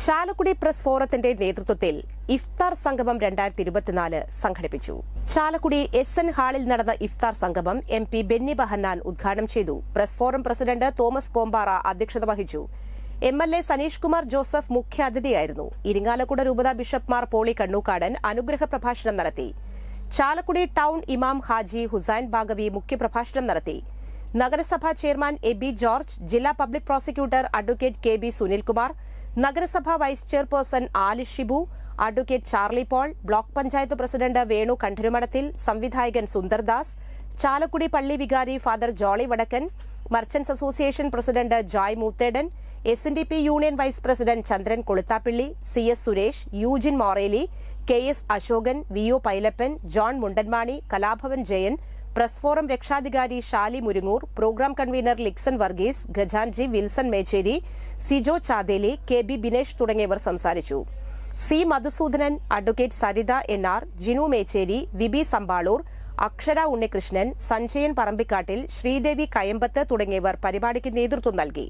Chalakudy press ഫോറത്തിന്റെ നേതൃത്വത്തിൽ ഇഫ്താർ സംഗമം രണ്ടായിരത്തി ഇരുപത്തിനാല് സംഘടിപ്പിച്ചു. ചാലക്കുടി എസ് എൻ ഹാളിൽ നടന്ന ഇഫ്താർ സംഗമം എം പി ബെന്നി ബഹന്നാൻ ഉദ്ഘാടനം ചെയ്തു. Press forum president Thomas Kombara അധ്യക്ഷത വഹിച്ചു. M L A Saneesh Kumar Joseph മുഖ്യാതിഥിയായിരുന്നു Irinjalakuda രൂപത ബിഷപ്പ്മാർ പോളി കണ്ണൂക്കാടൻ അനുഗ്രഹ പ്രഭാഷണം നടത്തി. ചാലക്കുടി ടൌൺ ഇമാം ഹാജി ഹുസൈൻ ബാഗവി മുഖ്യപ്രഭാഷണം നടത്തി. നഗരസഭാ ചെയർമാൻ എ ബി ജോർജ് ജില്ലാ public prosecutor advocate K B Sunilkumar നഗരസഭാ vice chairperson Ali Shibu advocate Charly Paul block panchayat president Venu Kandarumadathil സംവിധായകൻ സുന്ദർദാസ് ചാലക്കുടി പള്ളി വികാരി father Jolly Vadakkan merchants association president Joy Moothedan S N D P union vice president Chandran Koluthappilly C S Suresh Eugin Moreli K S Ashokan V O Pailappan John Mundanmani Kalabhavan Jayan press forum രക്ഷാധികാരി Shali Muringoor programme convener Lixon Varghese ഖജാൻജി Wilson Mecheri Sijo Chadeli K B Binesh തുടങ്ങിയവർ സംസാരിച്ചു. C Madhusoodanan advocate Saritha N R Jinu Mecheri Vibi Sampaloor Akshara Unnikrishnan Sanjayan Parambikkattil Sridevi Kayambath തുടങ്ങിയവർ പരിപാടിക്ക് നേതൃത്വം നൽകി.